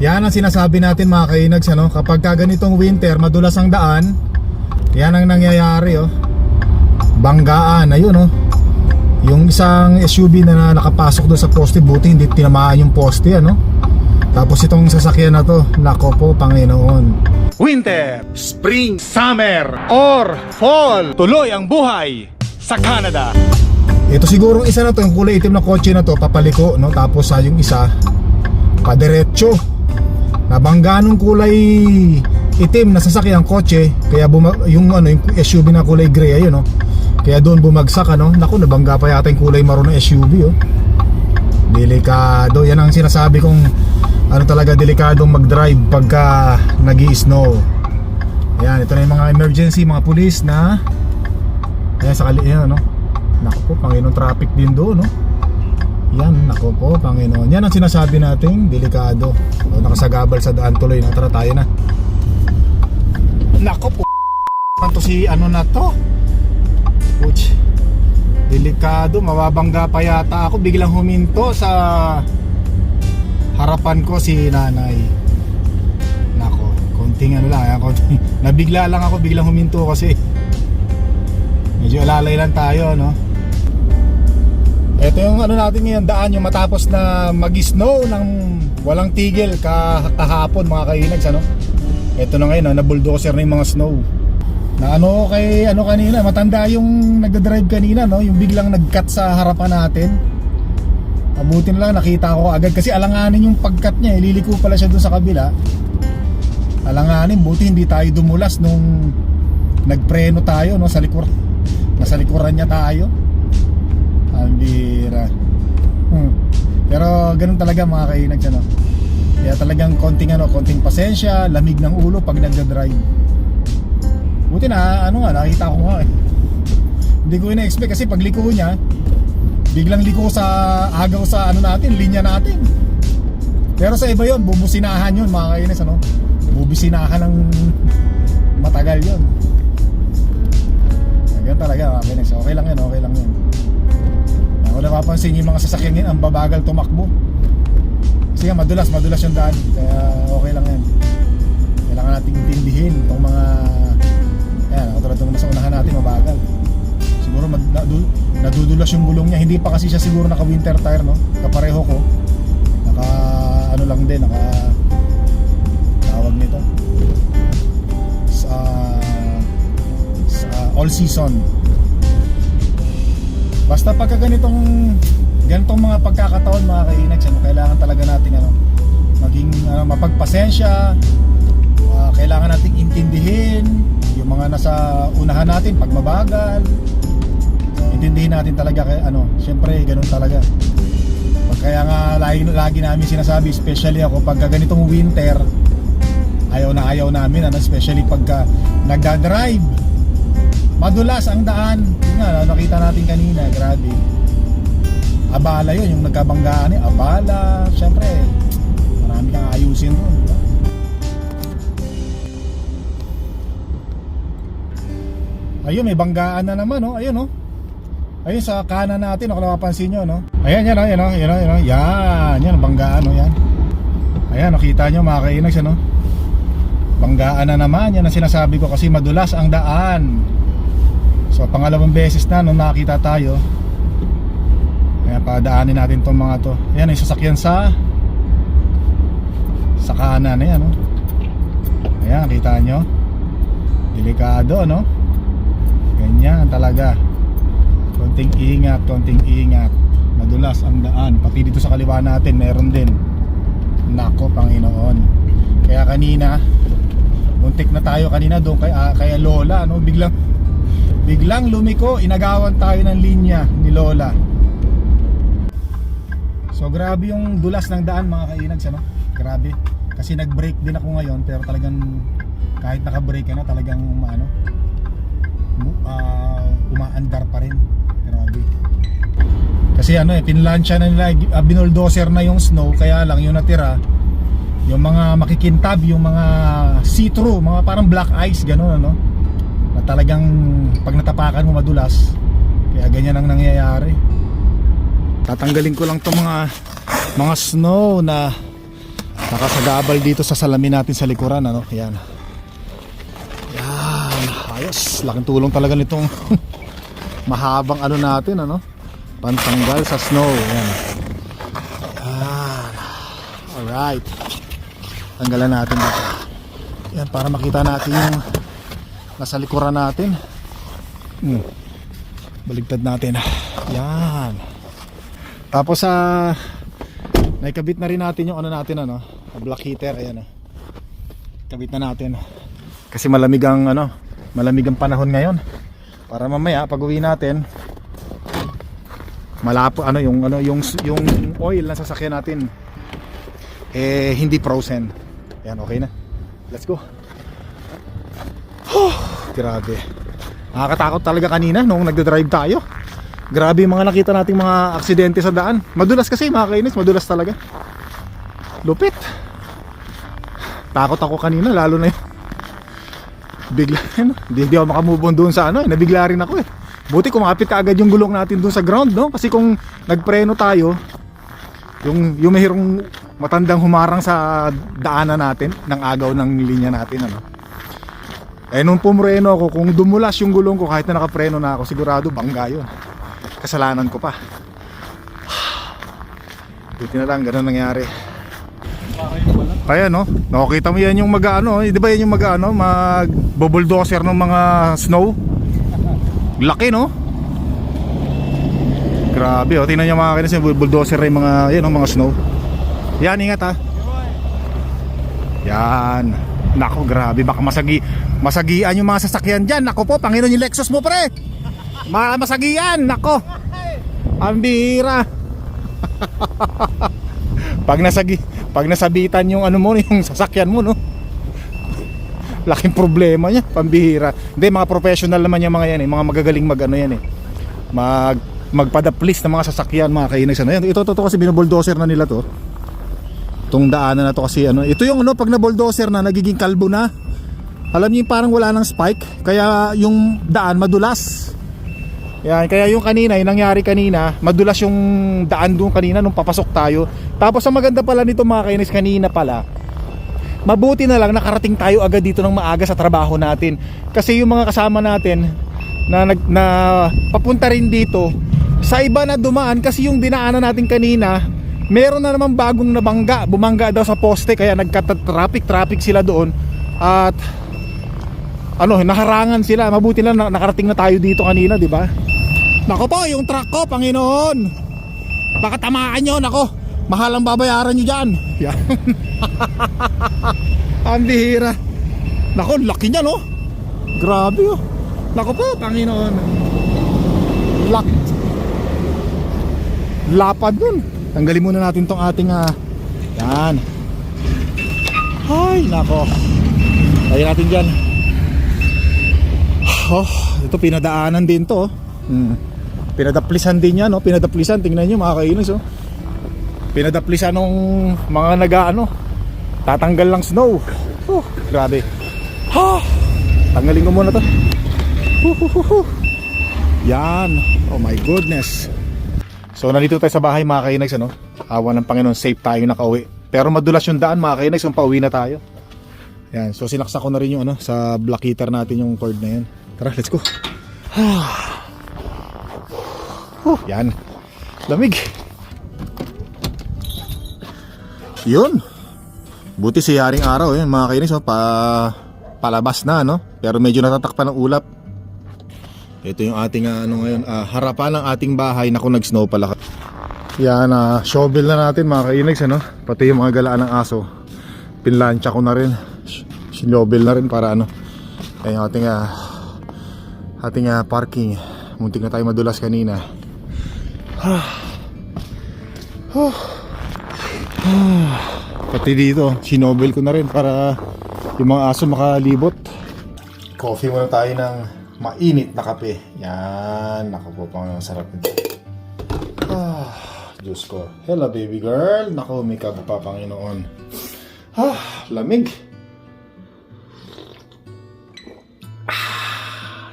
Yan ang sinasabi natin mga kainags ano, kapag ka ganitong winter, madulas ang daan, yan ang nangyayari oh. Banggaan, ayun oh. Yung isang SUV na nakapasok doon sa poste, buti hindi tinamaan yung poste ano. Tapos itong sasakyan na to, nako po Panginoon. Winter, Spring, Summer, or Fall. Tuloy ang buhay sa Canada. Ito siguro isa na to, yung kulay itim na kotse na to, papaliko no, tapos sa yung isa padiretso. Nabangga nung kulay itim na sasakyan kotse, kaya buma- yung ano yung SUV na kulay gray ayun no. Kaya doon bumagsak ano. Naku, nabangga pa yata yung kulay maroon ng SUV oh. Delikado. Yan ang sinasabi kong ano talaga delikadong mag-drive pagka nagi snow Ayan, ito na yung mga emergency, mga pulis na Ayan, sa kali, yan, ano Naku po, Panginoon traffic din doon, no Yan, naku po, Panginoon. Yan ang sinasabi nating delikado. O, Nakasagabal sa daan tuloy na, tara tayo na. Naku po to si ano na to? Puch Delikado, mababangga pa yata ako. Biglang huminto sa harapan ko si nanay. Nako, konting ano lang, ah, konting, nabigla lang ako, biglang huminto kasi. Medyo alalay lang tayo, no? Ito yung ano natin ngayon, daan yung matapos na mag-snow ng walang tigil ka kahapon mga kainags, ano? Ito na ngayon, no? na bulldozer na yung mga snow. Na ano kay ano kanina, matanda yung nagda-drive kanina, no? Yung biglang nag-cut sa harapan natin. Abutin lang, nakita ko agad kasi alanganin yung pag-cut niya, ililiko pala siya dun sa kabila. Alanganin, buti hindi tayo dumulas nung nagpreno tayo, no? Sa likod nasa likuran niya tayo bira hmm. pero ganun talaga mga kainag ano? kaya talagang konting ano konting pasensya lamig ng ulo pag nagda-drive buti na ano nga nakita ko nga eh hindi ko ina-expect kasi pag liko niya biglang liko sa agaw sa ano natin linya natin pero sa iba yon bubusinahan yun mga kainis ano bubusinahan ng matagal yon Ganyan talaga mga kainis. Okay lang yan, okay lang yan. Ako napapansin yung mga sasakyan yun, ang babagal tumakbo. Kasi nga madulas, madulas yung daan. Kaya okay lang yan. Kailangan natin intindihin itong mga Ayan, katulad ng nasa unahan natin, mabagal. Siguro mad, nadu, nadudulas yung gulong niya. Hindi pa kasi siya siguro naka winter tire, no? Kapareho ko. Naka, ano lang din, naka, tawag nito. Sa, sa all season. Basta pagka ganitong ganitong mga pagkakataon mga kainags, ano, kailangan talaga nating ano, maging ano, mapagpasensya. Ah, kailangan nating intindihin yung mga nasa unahan natin pag mabagal. Intindihin natin talaga kay ano, syempre ganun talaga. Pag kaya nga lagi, lagi namin sinasabi, especially ako pagka ganitong winter, ayaw na ayaw namin, ano, especially pagka nagda-drive madulas ang daan. Yun nga nakita natin kanina grabe. Abala yun yung nagkabanggaan eh abala syempre marami kang ayusin doon ayun may banggaan na naman no ayun no ayun sa kanan natin no, kung napapansin nyo no? Ayan yan no yan no yan no yan no yan banggaan no yan. Ayan nakita nyo mga kainags ano banggaan na naman yan ang sinasabi ko kasi madulas ang daan So pangalawang beses na nung nakita tayo Ayan padaanin natin tong mga to. Ayan yung sasakyan sa Sa kanan. Ayan oh. Ayan kita nyo? Delikado no? Ganyan talaga. Konting ingat Konting ingat. Madulas ang daan. Pati dito sa kaliwa natin meron din. Nako Panginoon. Kaya kanina Muntik na tayo kanina doon kay, ah, kay Lola no? Biglang Biglang lumiko, inagawan tayo ng linya ni Lola. So grabe yung dulas ng daan mga kainags ano? Grabe. Kasi nag-brake din ako ngayon pero talagang kahit naka-brake ka na talagang ano uh, umaandar pa rin. Grabe. Kasi ano eh, pinlansya na nila, uh, binuldoser na yung snow kaya lang yung natira yung mga makikintab, yung mga see-through, mga parang black ice gano'n ano na talagang pag natapakan mo madulas kaya ganyan ang nangyayari tatanggalin ko lang to mga mga snow na Nakasagabal dito sa salamin natin sa likuran, ano? Yan. Yan. Ayos. Laking tulong talaga nitong mahabang ano natin, ano? Pantanggal sa snow. Yan. Yan. Alright. Tanggalan natin dito. Yan, para makita natin yung nasa likuran natin. Hmm. Baligtad natin. Yan. Tapos sa naikabit na rin natin yung ano natin ano, black heater ayan oh. Kabit na natin. Kasi malamig ang ano, malamig ang panahon ngayon. Para mamaya pag uwi natin malapo ano yung ano yung yung oil na sasakyan natin eh hindi frozen. Yan okay na. Let's go. Grabe. Nakakatakot talaga kanina nung nagda-drive tayo. Grabe yung mga nakita nating mga aksidente sa daan. Madulas kasi mga kainis, madulas talaga. Lupit. Takot ako kanina, lalo na yun. Bigla, hindi, hindi ako makamove on doon sa ano, eh, nabigla rin ako eh. Buti kumapit ka agad yung gulong natin doon sa ground, no? Kasi kung nagpreno tayo, yung, yung mayroong matandang humarang sa daanan natin, ng agaw ng linya natin, ano? Eh nung pumreno ako, kung dumulas yung gulong ko kahit na nakapreno na ako, sigurado bangga yun. Kasalanan ko pa. Buti na lang, ganun nangyari. Kaya no, nakikita mo yan yung mag-ano, eh, di ba yan yung mag-ano, mag-bulldozer ng mga snow? Laki no? Grabe oh, tingnan niyo mga kinis bulldozer yung mga, yan oh, mga snow. Yan, ingat ha. Yan. Nako, grabe, baka masagi, masagian yung mga sasakyan dyan. Nako po, Panginoon yung Lexus mo pre. Ma masagian, nako. Ang bihira. pag nasagi, pag nasabitan yung ano mo, yung sasakyan mo, no. Laking problema niya, pambihira. Hindi, mga professional naman yung mga yan eh, mga magagaling mag ano yan eh. Mag magpadaplis ng mga sasakyan, mga kainis ano yan. Ito, ito kasi binubuldozer na nila to. Itong daanan na to kasi ano, ito yung ano, pag na bulldozer na, nagiging kalbo na. Alam niyo parang wala nang spike, kaya yung daan madulas. Yan, kaya yung kanina, yung nangyari kanina, madulas yung daan doon kanina nung papasok tayo. Tapos ang maganda pala nito mga kainis kanina pala, mabuti na lang nakarating tayo agad dito ng maaga sa trabaho natin. Kasi yung mga kasama natin na, nag, na papunta rin dito, sa iba na dumaan kasi yung dinaanan natin kanina, meron na naman bagong nabangga. Bumangga daw sa poste kaya nagka-traffic traffic sila doon. At ano, naharangan sila. Mabuti lang na- nakarating na tayo dito kanina, di ba? Nako po, yung truck ko, Panginoon. Baka tamaan nyo, nako. Mahal ang babayaran nyo dyan. Yan. ang bihira. Nako, laki niya, no? Grabe, oh. Nako po, Panginoon. Lak. Lapad dun. Tanggalin muna natin tong ating, ah, yan. Ay, nako. Tayo natin dyan. Oh, ito pinadaanan din to. oh. Hmm. Pinadaplisan din yan, no? Pinadaplisan, tingnan nyo mga kainis, oh. Pinadaplisan ng mga nagaano. Tatanggal lang snow. Oh, grabe. Ha! Tanggalin ko muna to. Huh, huh, huh, huh. Yan. Oh my goodness. So nandito tayo sa bahay mga kainags ano. Awa ng Panginoon, safe tayo nakauwi. Pero madulas yung daan mga kainags, kung pauwi na tayo. Yan, so sinaksak ko na rin yung ano sa black heater natin yung cord na yan. Tara, let's go. Huh, yan. Lamig. Yun. Buti si Haring Araw yun mga kainis oh, pa palabas na no. Pero medyo natatakpan ng ulap. Ito yung ating ah, ano ngayon, ah, harapan ng ating bahay. Naku, nag-snow pala. Yan, ah, shovel na natin mga kainags, ano? Pati yung mga galaan ng aso. Pinlansya ko na rin. Sh- Shovel na rin para ano. Ay, yung ating, ah, ating ah, parking. Muntik na tayo madulas kanina. Pati dito, sinobel ko na rin para yung mga aso makalibot. Coffee muna tayo ng mainit na kape. Yan, naku po pang sarap nito. Ah, Diyos ko. Hello baby girl. Naku, may ka pa Panginoon. Ah, lamig.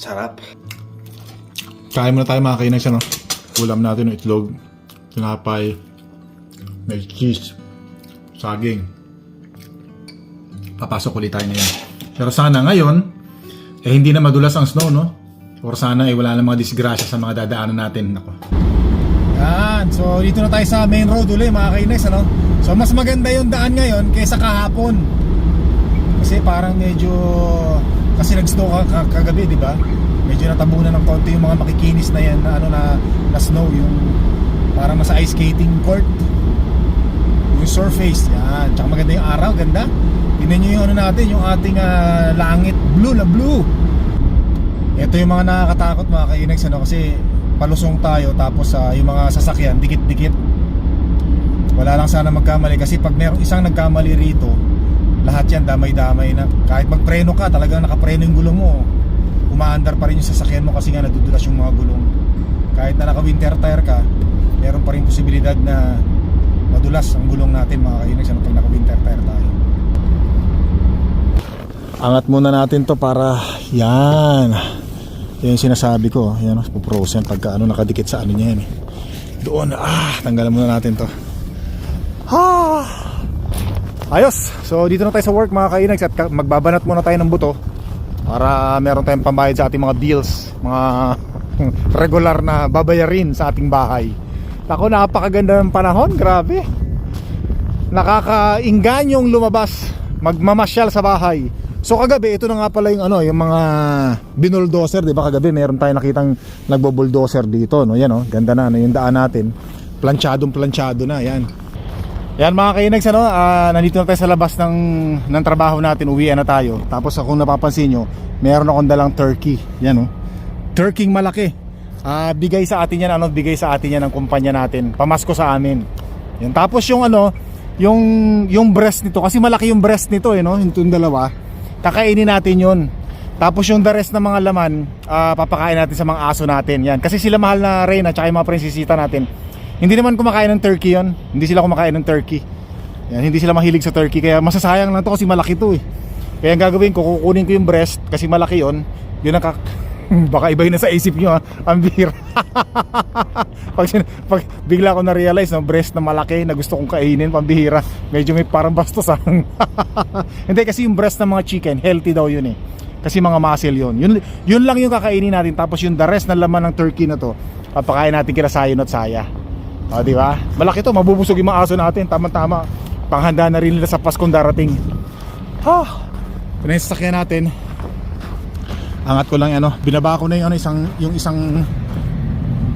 Sarap. Kain muna tayo mga kainan siya, no? Ulam natin ng itlog, tinapay, may cheese, saging. papasok ulit tayo ngayon. Pero sana ngayon, eh hindi na madulas ang snow, no? Or sana eh wala na mga disgrasya sa mga dadaanan natin. Nako. Yan, so dito na tayo sa main road ulit mga kainis, ano? So mas maganda yung daan ngayon kaysa kahapon. Kasi parang medyo, kasi nag-snow ka, ka- kagabi, di ba? Medyo natabunan ng konti yung mga makikinis na yan na ano na, na snow, yung parang nasa ice skating court. Yung surface, yan. Tsaka maganda yung araw, ganda. Tingnan nyo yung ano natin, yung ating ah, langit, blue na blue. Ito yung mga nakakatakot mga kainags ano kasi palusong tayo tapos ah, yung mga sasakyan dikit-dikit. Wala lang sana magkamali kasi pag merong isang nagkamali rito, lahat yan damay-damay na. Kahit magpreno ka, talagang nakapreno yung gulong mo. Umaandar pa rin yung sasakyan mo kasi nga nadudulas yung mga gulong. Kahit na naka-winter tire ka, meron pa rin posibilidad na madulas ang gulong natin mga kainags ano pag naka-winter tire tayo. Angat muna natin to para yan. Yan yung sinasabi ko. Yan puprosen pagka ano nakadikit sa ano niya yan eh. Doon, ah, tanggalan muna natin to. Ha! Ayos! So dito na tayo sa work mga kainags at magbabanat muna tayo ng buto para meron tayong pambayad sa ating mga bills, mga regular na babayarin sa ating bahay. Ako, napakaganda ng panahon, grabe. Nakakainganyong lumabas, magmamasyal sa bahay. So kagabi, ito na nga pala yung ano, yung mga binuldoser, 'di ba? Kagabi meron tayong nakitang nagbo-bulldozer dito, no? Yan oh, ganda na, no? yung daan natin. Planchadong planchado na, yan. Yan mga kainags, ano, ah, nandito na tayo sa labas ng, ng trabaho natin, uwian na tayo. Tapos kung napapansin nyo, meron akong dalang turkey. Yan oh. Turkey malaki. Ah, bigay sa atin yan, ano, bigay sa atin yan ng kumpanya natin. Pamasko sa amin. Yan. Tapos yung ano, yung yung breast nito kasi malaki yung breast nito eh no, yung dalawa. Kakainin natin 'yon. Tapos yung the rest ng mga laman, ah, papakain natin sa mga aso natin. Yan. Kasi sila mahal na rin at yung mga prinsesita natin. Hindi naman kumakain ng turkey 'yon. Hindi sila kumakain ng turkey. Yan, hindi sila mahilig sa turkey kaya masasayang lang to kasi malaki to eh. Kaya ang gagawin ko, kukunin ko yung breast kasi malaki 'yon. Yun ang kak- baka iba yun na sa isip nyo ha. Ang bihira. pag, pag bigla ko na-realize no, breast na malaki na gusto kong kainin, pambihira. Medyo may parang bastos ha. Hindi kasi yung breast ng mga chicken, healthy daw yun eh. Kasi mga muscle yun. Yun, yun lang yung kakainin natin. Tapos yung the rest ng laman ng turkey na to, papakain natin kila sayon at saya. O, di ba? Malaki to, mabubusog yung mga aso natin. Tama-tama. Panghanda na rin nila sa Paskong darating. Ha! Ito na yung natin. Angat ko lang ano binaba ko na yung ano isang yung isang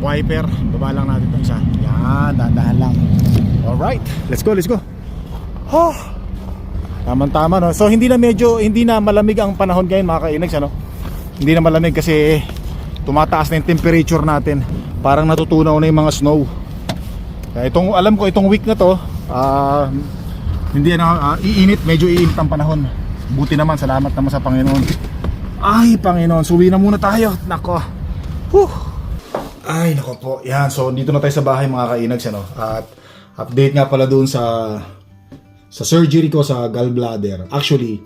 wiper. Baba lang natin itong isa. Yan dahan-dahan lang. Alright let's go let's go. Oh, tamang tama no? So hindi na medyo hindi na malamig ang panahon ngayon mga kainags ano? Hindi na malamig kasi tumataas na yung temperature natin. Parang natutunaw na yung mga snow itong alam ko itong week na to ah, hindi na iinit medyo iinit ang panahon buti naman salamat naman sa Panginoon ay, Panginoon, suwi na muna tayo. Nako. Whew. Ay, nako po. Yan, so dito na tayo sa bahay mga kainags. Ano? At update nga pala doon sa sa surgery ko sa gallbladder. Actually,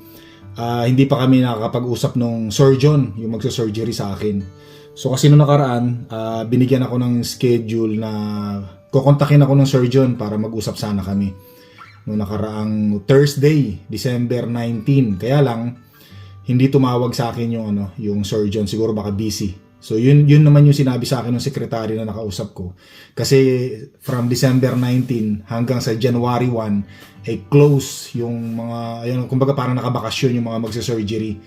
ah, hindi pa kami nakakapag-usap nung surgeon, yung magsa-surgery sa akin. So kasi nung nakaraan, ah, binigyan ako ng schedule na kukontakin ako ng surgeon para mag-usap sana kami. Nung nakaraang Thursday, December 19. Kaya lang, hindi tumawag sa akin yung ano, yung surgeon, siguro baka busy. So yun yun naman yung sinabi sa akin ng sekretary na nakausap ko. Kasi from December 19 hanggang sa January 1 ay close yung mga ayun kumbaga parang nakabakasyon yung mga magsa-surgery.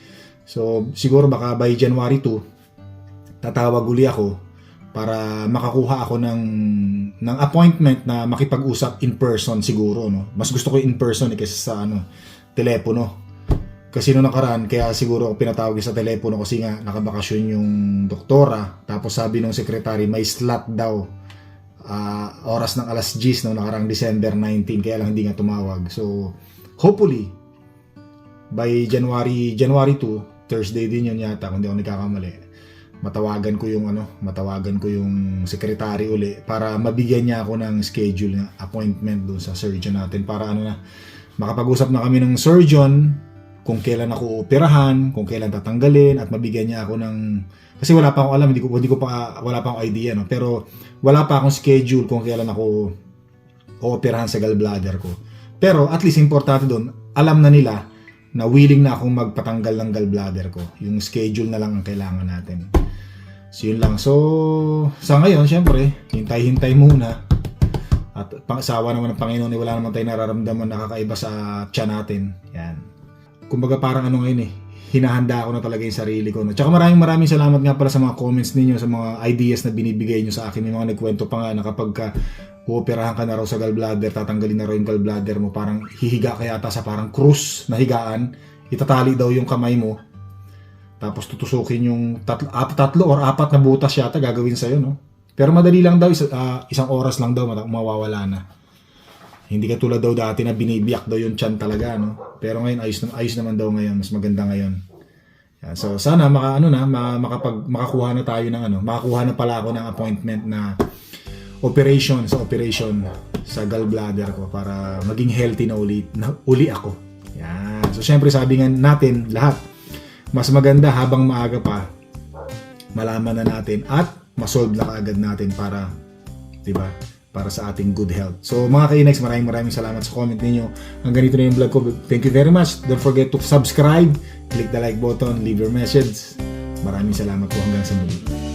So siguro baka by January 2 tatawag uli ako para makakuha ako ng ng appointment na makipag-usap in person siguro no. Mas gusto ko in person eh kaysa sa ano telepono. Kasi nung nakaraan, kaya siguro ako pinatawag sa telepono kasi nga nakabakasyon yung doktora. Tapos sabi ng sekretary, may slot daw. ah, oras ng alas 10 nung nakarang December 19, kaya lang hindi nga tumawag. So, hopefully, by January, January 2, Thursday din yun yata, kung di ako nagkakamali. Matawagan ko yung ano, matawagan ko yung sekretary uli para mabigyan niya ako ng schedule na appointment doon sa surgeon natin para ano na makapag-usap na kami ng surgeon kung kailan ako operahan, kung kailan tatanggalin at mabigyan niya ako ng kasi wala pa akong alam, hindi ko hindi ko pa wala pa akong idea no, pero wala pa akong schedule kung kailan ako ooperahan sa gallbladder ko. Pero at least importante doon, alam na nila na willing na akong magpatanggal ng gallbladder ko. Yung schedule na lang ang kailangan natin. So yun lang. So sa ngayon, syempre, hintay-hintay muna. At pangasawa naman ng Panginoon, eh, wala naman tayong nararamdaman na kakaiba sa tiyan natin. Yan. Kumbaga parang ano ngayon eh, hinahanda ko na talaga yung sarili ko. No? Tsaka maraming maraming salamat nga pala sa mga comments ninyo, sa mga ideas na binibigay nyo sa akin. May mga nagkwento pa nga na kapag ka uoperahan ka na raw sa gallbladder, tatanggalin na raw yung gallbladder mo, parang hihiga ka yata sa parang cruise na higaan, itatali daw yung kamay mo, tapos tutusukin yung tatlo, ap, tatlo or apat na butas yata gagawin sa'yo, no? Pero madali lang daw, isa- ah, isang oras lang daw, mawawala na. Hindi ka tulad daw dati na binibiyak daw yung chan talaga, no? Pero ngayon, ayos, ayos naman daw ngayon, mas maganda ngayon. Yan. So, sana maka, ano na, ma- makapag, makakuha na tayo ng ano, makakuha na pala ako ng appointment na operation sa operation sa gallbladder ko para maging healthy na uli, na uli ako. Yan. So, syempre sabi nga natin lahat, mas maganda habang maaga pa, malaman na natin at masolve na kaagad natin para, di ba, para sa ating good health. So mga ka-Inex, maraming maraming salamat sa comment ninyo. Ang ganito na yung vlog ko. Thank you very much. Don't forget to subscribe, click the like button, leave your message. Maraming salamat po hanggang sa muli.